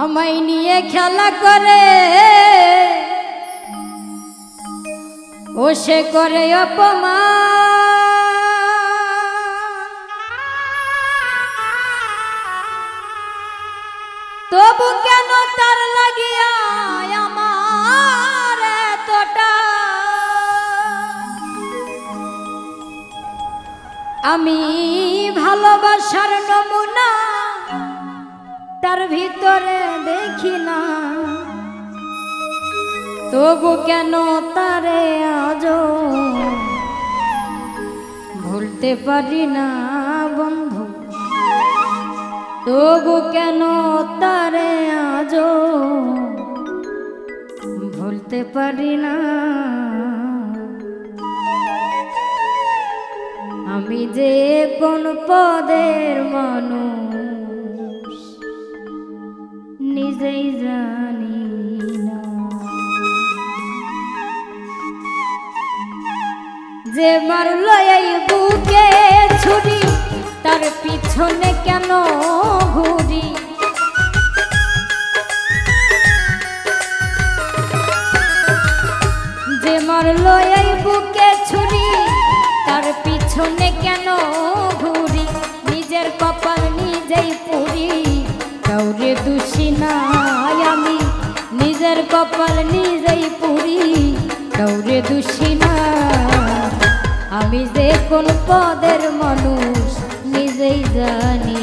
আমায় নিয়ে খেলা করে। ও সে করে অপমান। তবু কেন তার লাগিয়া আমার এতটা? আমি ভালোবাসার নমুনা তার ভিতরে দেখি না। তবু কেন তারে আজ ভুলতে পারি না বন্ধু? তবু কেন তারে আজ ভুলতে পারি না? আমি যে কোন পদের মানুষ নিজেই জানি না। যে মারল এই বুকে ছুরি, তার পিছনে কেন ঘুরি? যে মারল এই বুকে ছুরি, তার পিছনে কেন কাউরে দোষী নাই আমি, নিজের কপাল নিজেই পুরি। কাউরে দোষী না আমি যে কোন পদের মানুষ নিজেই জানি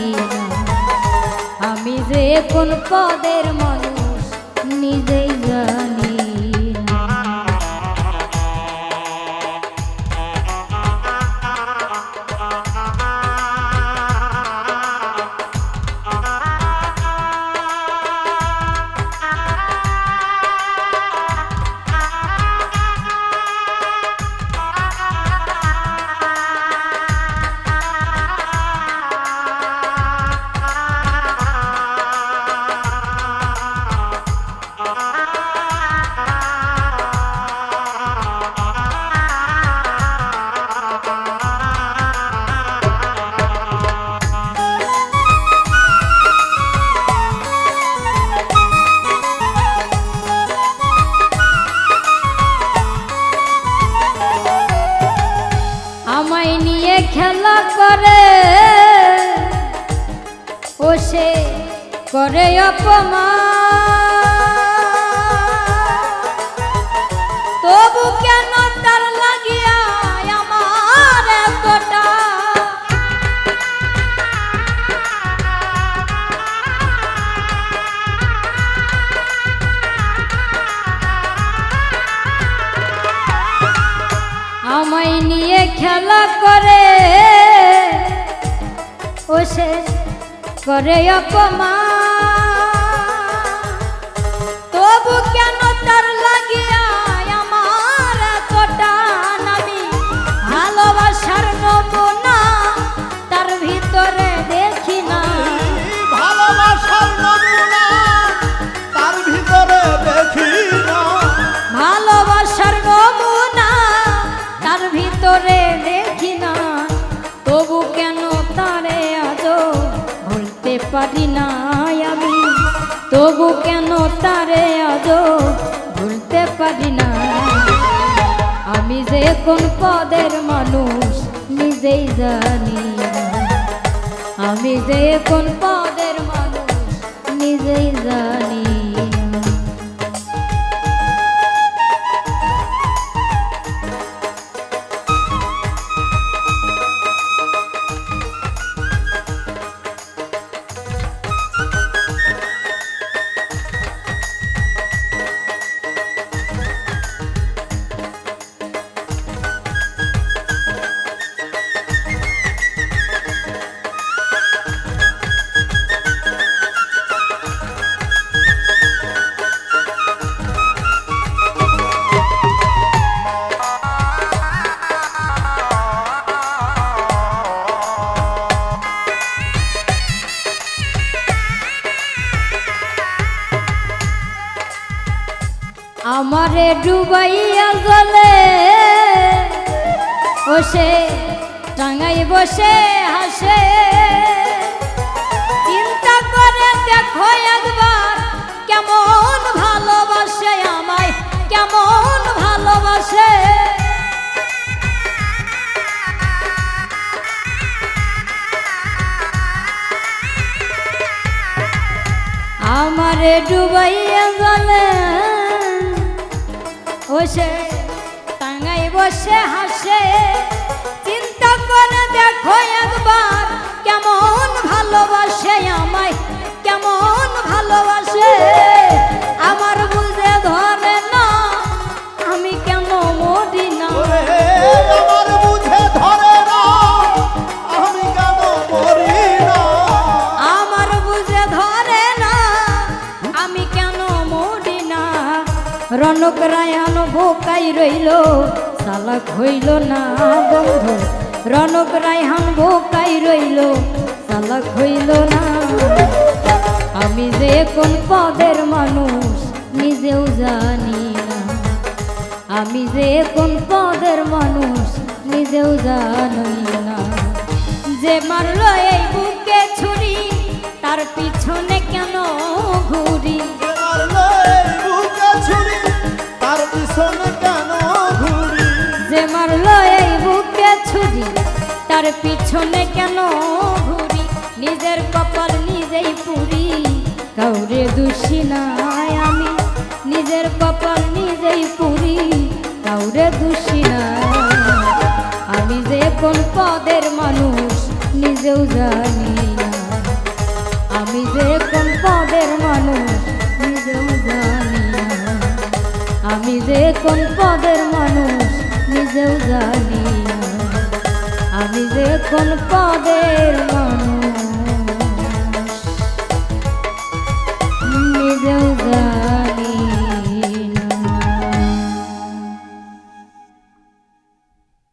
আমি যে কোন পদের মানুষ নিজেই জানি খেলা করে। ও করে অপমান। আমায় নিয়ে খেলা করে। ও সে করে অপমান। পারি না আমি। তবু কেন তারে আজ ভুলতে পারি না আমি যে কোন পদের মানুষ নিজেই জানি আমি যে কোন পদের মানুষ নিজেই জানি আমারে ডুবাইয়া জলে বসে টাঙাই বসে হাসে। চিন্তা করে দেখো একবার কেমন ভালোবাসে আমায়, কেমন ভালোবাসে। আমারে ডুবাইয়া জলে ও টাঙাই বসে হাসে। চিন্তা করে দেখো একবার কেমন ভালোবাসে আমায় কেমন ভালোবাসে। আমার রনক রায়ান ভোকাই রইল সালাক হইল না বন্ধু। রনক রায়হান ভোকাই রইল সালাক হইল না। আমি যে কোন পদের মানুষ, নিজেও জানি না। আমি যে কোন পদের মানুষ, নিজেও জানি না। যে মারলো এই বুকে ছুরি, তার পিছনে পিছনে কেন ঘুরি? নিজের কপাল নিজেই পুরি। কাউরে দোষী নাই আমি, নিজের কপাল নিজেই পুরি। কাউরে দোষী নাই, আমি যে কোন পদের মানুষ, নিজেও জানি না। আমি যে কোন পদের মানুষ, নিজেও জানি না। আমি যে কোন পদের মানুষ, নিজেও জানি না। আমি যে কোন পদের মানুষ